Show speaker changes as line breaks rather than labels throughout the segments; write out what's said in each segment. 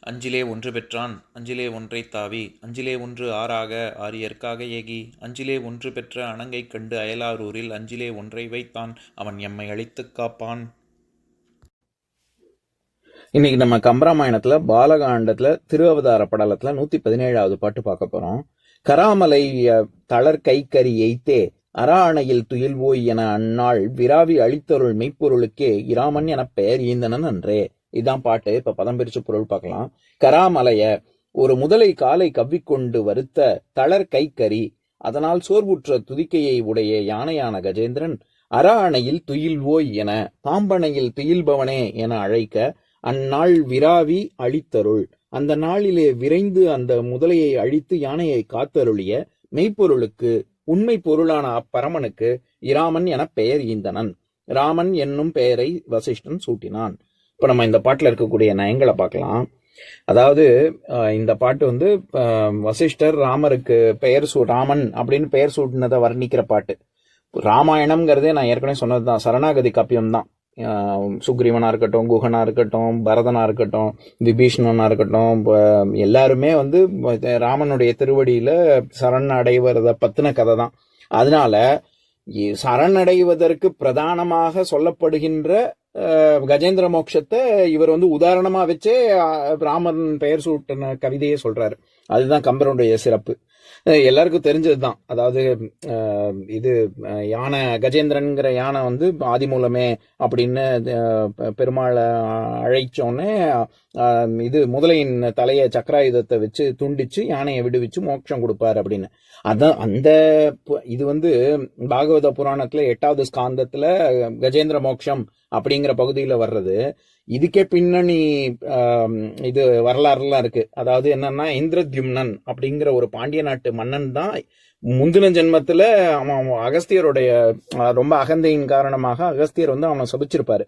அஞ்சிலே ஒன்று பெற்றான் அஞ்சிலே ஒன்றை தாவி அஞ்சிலே ஒன்று ஆறாக ஆரியற்காக ஏகி அஞ்சிலே ஒன்று பெற்ற அணங்கை கண்டு அயலாரூரில் அஞ்சிலே ஒன்றை வைத்தான் அவன் எம்மை அழித்துக் காப்பான்.
இன்னைக்கு நம்ம கம்பராமாயணத்துல பாலகாண்டத்துல திருஅவதார படலத்துல நூத்தி பதினேழாவது பாட்டு பார்க்க போறோம். கராமலை தளர் கைக்கறி எய்த்தே அராணையில் துயில்வோய் என அந்நாள் விராவி அழித்தருள் மெய்ப்பொருளுக்கே இராமன் என பெயர் ஈந்தனன் அன்றே. இதான் பாட்டு. இப்ப பதம் பிரிச்சு பொருள் பார்க்கலாம். கராமலைய ஒரு முதலை காலை கவ்விக்கொண்டு வருத்த தளர் கைக்கரி அதனால் சோர்வுற்ற துதிக்கையை உடைய யானையான கஜேந்திரன் அற அணையில் துயில்வோய் என பாம்பனையில் துயில்பவனே என அழைக்க அந்நாள் விராவி அழித்தருள். அந்த நாளிலே விரைந்து அந்த முதலையை அழித்து யானையை காத்தருளிய மெய்ப்பொருளுக்கு உண்மை பொருளான அப்பரமனுக்கு இராமன் என பெயர் ஈந்தனன். ராமன் என்னும் பெயரை வசிஷ்டன் சூட்டினான். இப்போ நம்ம இந்த பாட்டில் இருக்கக்கூடிய நயங்களை பார்க்கலாம். அதாவது இந்த பாட்டு வந்து வசிஷ்டர் ராமருக்கு பெயர் சூ ராமன் அப்படின்னு பெயர் சூட்டினதை வர்ணிக்கிற பாட்டு. ராமாயணம்ங்கிறதே நான் ஏற்கனவே சொன்னது தான் சரணாகதி காப்பியம் தான் சுக்ரீவனாக இருக்கட்டும் குகனாக இருக்கட்டும் பரதனாக இருக்கட்டும் விபீஷணனாக இருக்கட்டும் எல்லாருமே வந்து ராமனுடைய திருவடியில் சரண் அடைவதை பற்றின கதை தான் அதனால சரணடைவதற்கு பிரதானமாக சொல்லப்படுகின்ற கஜேந்திர மோட்சத்தை இவர் வந்து உதாரணமா வச்சே ராமன் பெயர் சூட்டின கவிதையே சொல்றாரு. அதுதான் கம்பருடைய சிறப்பு. எல்லாருக்கும் தெரிஞ்சதுதான். அதாவது இது யானை கஜேந்திரன்கிற யானை வந்து ஆதிமூலமே அப்படின்னு பெருமாளை அழைச்சோன்னே இது முதலையின் தலையை சக்கராயுதத்தை வச்சு துண்டிச்சு யானையை விடுவிச்சு மோட்சம் கொடுப்பாரு அப்படின்னு. அதான் அந்த இது வந்து பாகவத புராணத்துல எட்டாவது ஸ்காந்தத்துல கஜேந்திர மோட்சம் அப்படிங்கிற பகுதியில வர்றது. இதுக்கே பின்னணி இது வரலாறுலாம் இருக்கு. அதாவது என்னன்னா இந்திரத்யும்னன் அப்படிங்கிற ஒரு பாண்டிய நாட்டு மன்னன் தான் முந்தின ஜென்மத்துல அவன் அகஸ்தியருடைய ரொம்ப அகந்தையின் காரணமாக அகஸ்தியர் வந்து அவனை சபிச்சிருப்பாரு.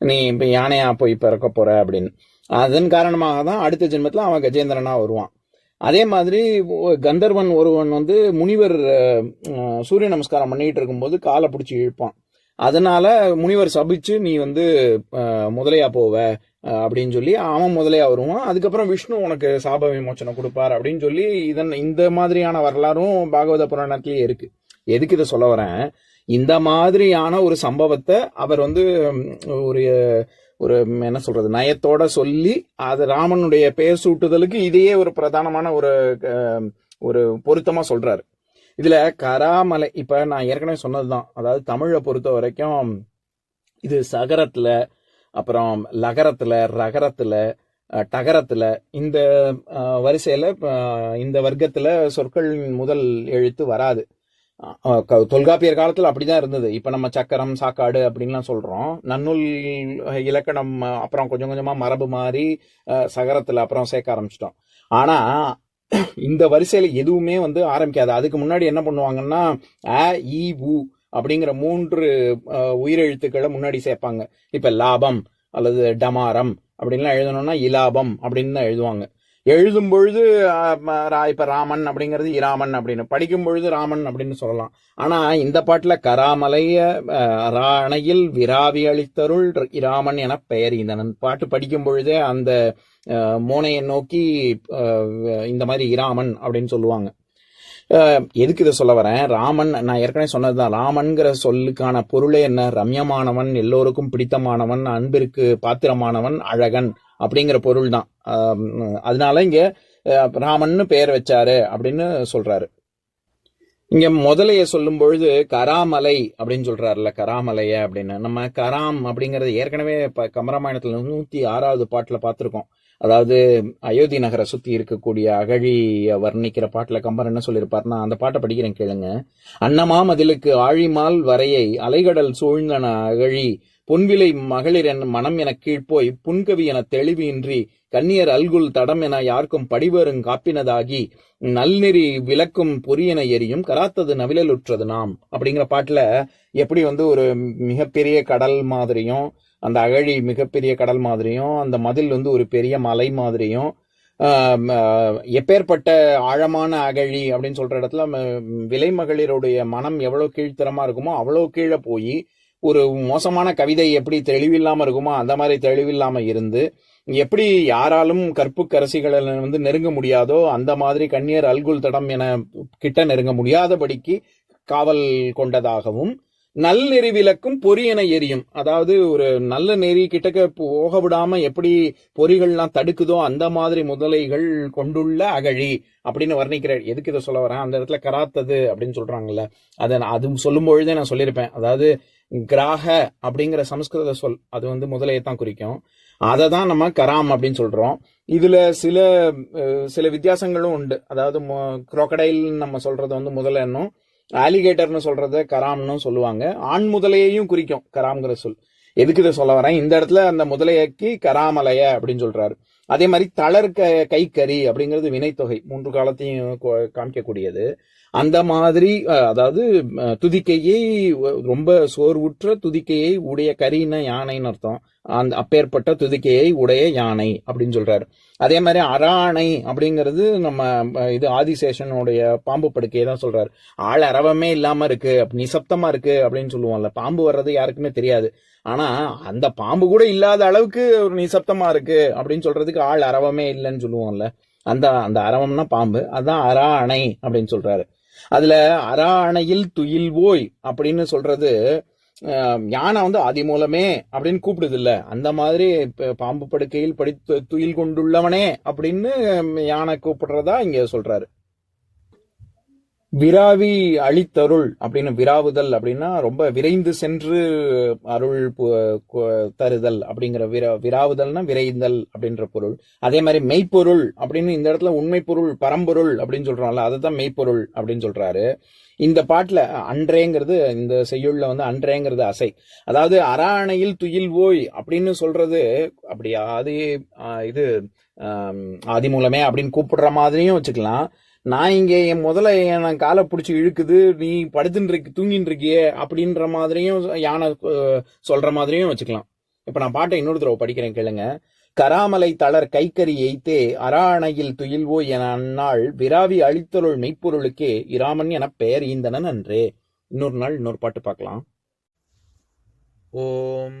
நீ இப்ப யானையா போய் பிறக்க போற அப்படின்னு. அதன் காரணமாக தான் அடுத்த ஜென்மத்தில் அவன் கஜேந்திரனா வருவான். அதே மாதிரி கந்தர்வன் ஒருவன் வந்து முனிவர் சூரிய நமஸ்காரம் பண்ணிட்டு இருக்கும்போது காலை பிடிச்சி இழுப்பான். அதனால முனிவர் சபிச்சு நீ வந்து முதலையா போவ அப்படின்னு சொல்லி அவன் முதலையா வருவான். அதுக்கப்புறம் விஷ்ணு உனக்கு சாப விமோச்சனம் கொடுப்பார் அப்படின்னு சொல்லி இதன் இந்த மாதிரியான வரலாறும் பாகவத புராணத்திலேயே இருக்கு. எதுக்கு இதை சொல்ல வரேன்? இந்த மாதிரியான ஒரு சம்பவத்தை அவர் வந்து ஒரு ஒரு என்ன சொல்றது நயத்தோட சொல்லி அது ராமனுடைய பெயர் சூட்டுதலுக்கு இதையே ஒரு பிரதானமான ஒரு ஒரு பொருத்தமா சொல்றாரு. இதுல கராமலை இப்ப நான் ஏற்கனவே சொன்னதுதான். அதாவது தமிழை பொறுத்த வரைக்கும் இது சகரத்துல அப்புறம் லகரத்துல ரகரத்துல டகரத்துல இந்த வரிசையில இந்த வர்க்கத்துல சொற்கள் முதல் எழுத்து வராது. தொல்காப்பியர் காலத்தில் அப்படிதான் இருந்தது. இப்போ நம்ம சக்கரம் சாக்காடு அப்படின்லாம் சொல்கிறோம் நன்னூல் இலக்கணம் அப்புறம் கொஞ்சம் கொஞ்சமாக மரபு மாறி சகரத்தில் அப்புறம் சேர்க்க ஆரம்பிச்சிட்டோம். ஆனால் இந்த வரிசையில் எதுவுமே வந்து ஆரம்பிக்காது. அதுக்கு முன்னாடி என்ன பண்ணுவாங்கன்னா அ இ உ அப்படிங்கிற மூன்று உயிரெழுத்துக்களை முன்னாடி சேர்ப்பாங்க. இப்போ லாபம் அல்லது டமாரம் அப்படின்லாம் எழுதணும்னா இலாபம் அப்படின்னு தான் எழுதுவாங்க. எழுதும் பொழுது இப்போ ராமன் அப்படிங்கிறது இராமன் அப்படின்னு. படிக்கும் பொழுது ராமன் அப்படின்னு சொல்லலாம். ஆனால் இந்த பாட்டில் கராமலைய ராணையில் விராவி அளித்தருள் இராமன் என பெயர் இந்த பாட்டு படிக்கும் பொழுதே அந்த மோனையை நோக்கி இந்த மாதிரி இராமன் அப்படின்னு சொல்லுவாங்க. எதுக்கு இதை சொல்ல வரேன்? ராமன் நான் ஏற்கனவே சொன்னதுதான். ராமன்கிற சொல்லுக்கான பொருளே என்ன? ரம்யமானவன் எல்லோருக்கும் பிடித்தமானவன் அன்பிற்கு பாத்திரமானவன் அழகன். அப்படிங்கிற பொருள் தான் அதனால இங்க அஹ், ராமன்னு பெயர் வச்சாரு அப்படின்னு சொல்றாரு. இங்க முதலைய சொல்லும் பொழுது கராமலை அப்படின்னு சொல்றாருல கராமலைய அப்படின்னு. நம்ம கராம் அப்படிங்கறது ஏற்கனவே இப்ப கமராமாயணத்துல நூத்தி ஆறாவது பாட்டுல பார்த்திருக்கோம். அதாவது அயோத்தி நகரை சுத்தி இருக்கக்கூடிய அகழிய வர்ணிக்கிற பாட்டுல கம்பர் என்ன சொல்லியிருப்பார்னா அந்த பாட்டை படிக்கிறேன் கேளுங்க. அன்னமா மதிலுக்கு ஆழிமால் வரையை அலைகடல் சூழ்ந்தன அகழி பொன்விலை மகளிர் என் மனம் என கீழ்ப்போய் புன்கவி என தெளிவின்றி கண்ணியர் கன்னியர் அல்குல் தடம் என யாருக்கும் படிவரும் காப்பினதாகி நல்நெறி விளக்கும் பொரியன எரியும் கராத்தது நவிழலுற்றது நாம். அப்படிங்கிற பாட்டுல எப்படி வந்து ஒரு மிகப்பெரிய கடல் மாதிரியும் அந்த அகழி மிகப்பெரிய கடல் மாதிரியும் அந்த மதில் வந்து ஒரு பெரிய மலை மாதிரியும் எப்பேற்பட்ட ஆழமான அகழி அப்படின்னு சொல்ற இடத்துல ம- விலை மகளிருடைய மனம் எவ்வளவு கீழ்த்தரமா இருக்குமோ அவ்வளவு கீழே போய் ஒரு மோசமான கவிதை எப்படி தெளிவில்லாம இருக்குமோ அந்த மாதிரி தெளிவில்லாம இருந்து எப்படி யாராலும் கற்புக்கரசிகளை வந்து நெருங்க முடியாதோ அந்த மாதிரி கண்ணீர் அல்குல் தடம் என கிட்ட நெருங்க முடியாதபடிக்கு காவல் கொண்டதாகவும் நல்நெறி விளக்கும் பொறியென எரியும். அதாவது ஒரு நல்ல நெறி கிட்டக்க போக விடாம எப்படி பொறிகள்லாம் தடுக்குதோ அந்த மாதிரி முதலைகள் கொண்டுள்ள அகழி அப்படின்னு வர்ணிக்கிற எதுக்கு இதை சொல்ல வரேன்? அந்த இடத்துல கராத்தது அப்படின்னு சொல்றாங்கல்ல. அதை நான் அது சொல்லும் பொழுதே நான் சொல்லியிருப்பேன். அதாவது கிராக அப்படிங்கிற சமஸ்கிருத சொல் அது வந்து முதலையை தான் குறிக்கும். அதை தான் நம்ம கராம் அப்படின்னு சொல்றோம். இதுல சில சில வித்தியாசங்களும் உண்டு. அதாவது குரோக்கடைல் நம்ம சொல்றது வந்து முதலன்னும். ஆலிகேட்டர்னு சொல்றத கராம்னு சொல்லுவாங்க. ஆண் முதலையையும் குறிக்கும் கராம்ங்கிற சொல். எதுக்கு இதை சொல்ல வரேன்? இந்த இடத்துல அந்த முதலையக்கு கராமலைய அப்படின்னு சொல்றாரு. அதே மாதிரி தளர் க கைக்கறி அப்படிங்கிறது வினைத்தொகை மூன்று காலத்தையும் காமிக்கக்கூடியது. அந்த மாதிரி அதாவது துதிக்கையை ரொம்ப சோர்வுற்ற துதிக்கையை உடைய கரின யானைன்னு அர்த்தம். அந்த அப்பேற்பட்ட துதிக்கையை உடைய யானை அப்படின்னு சொல்றாரு. அதே மாதிரி அராணை அப்படிங்கிறது நம்ம இது ஆதிசேஷனுடைய பாம்பு படுக்கையை தான் சொல்றாரு. ஆள் அரவமே இல்லாம இருக்கு நிசப்தமா இருக்கு அப்படின்னு சொல்லுவோம்ல. பாம்பு வர்றது யாருக்குமே தெரியாது. ஆனா அந்த பாம்பு கூட இல்லாத அளவுக்கு ஒரு நிசப்தமா இருக்கு அப்படின்னு சொல்றதுக்கு ஆள் அரவமே இல்லைன்னு சொல்லுவோம்ல. அந்த அந்த அரவம்னா பாம்பு. அதான் அராணை அப்படின்னு சொல்றாரு. அதுல அரா அணையில் துயில்வோய் அப்படின்னு சொல்றது யானை வந்து ஆதி மூலமே அப்படின்னு கூப்பிடுது இல்ல அந்த மாதிரி பாம்பு படுக்கையில் படி துயில் கொண்டுள்ளவனே அப்படின்னு யானை கூப்பிடுறதா இங்க சொல்றாரு. விராவி அளித்தருள் அப்படின்னு விராவுதல் அப்படின்னா ரொம்ப விரைந்து சென்று அருள் தருதல் அப்படிங்கிற விரா விராவுதல்னா விரைந்தல் அப்படின்ற பொருள். அதே மாதிரி மெய்ப்பொருள் அப்படின்னு இந்த இடத்துல உண்மை பொருள் பரம்பொருள் அப்படின்னு சொல்றோம்ல அதுதான் மெய்ப்பொருள் அப்படின்னு சொல்றாரு. இந்த பாட்டுல அன்றேங்கிறது இந்த செய்யுள்ல வந்து அன்றேங்கிறது அசை. அதாவது அராணையில் துயில் ஓய் அப்படின்னு சொல்றது அப்படியா அது இது ஆதி மூலமே அப்படின்னு கூப்பிடுற மாதிரியும் வச்சுக்கலாம். நான் இங்கே என் முதல்ல என் காலை பிடிச்சி இழுக்குது நீ படுத்துன்னு இருக்கு தூங்கின்னு இருக்கியே அப்படின்ற மாதிரியும் யானை சொல்ற மாதிரியும் வச்சுக்கலாம். இப்ப நான் பாட்டை இன்னொரு தடவை படிக்கிறேன் கேளுங்க. கராமலை தளர் கைக்கறி எய்த்தே அராணையில் துயில்வோ என அந்நாள் விராவி அழித்தொருள் மெய்ப்பொருளுக்கே இராமன் என பெயர் ஈந்தனன் அன்றே. இன்னொரு நாள் இன்னொரு பாட்டு பார்க்கலாம்.
ஓம்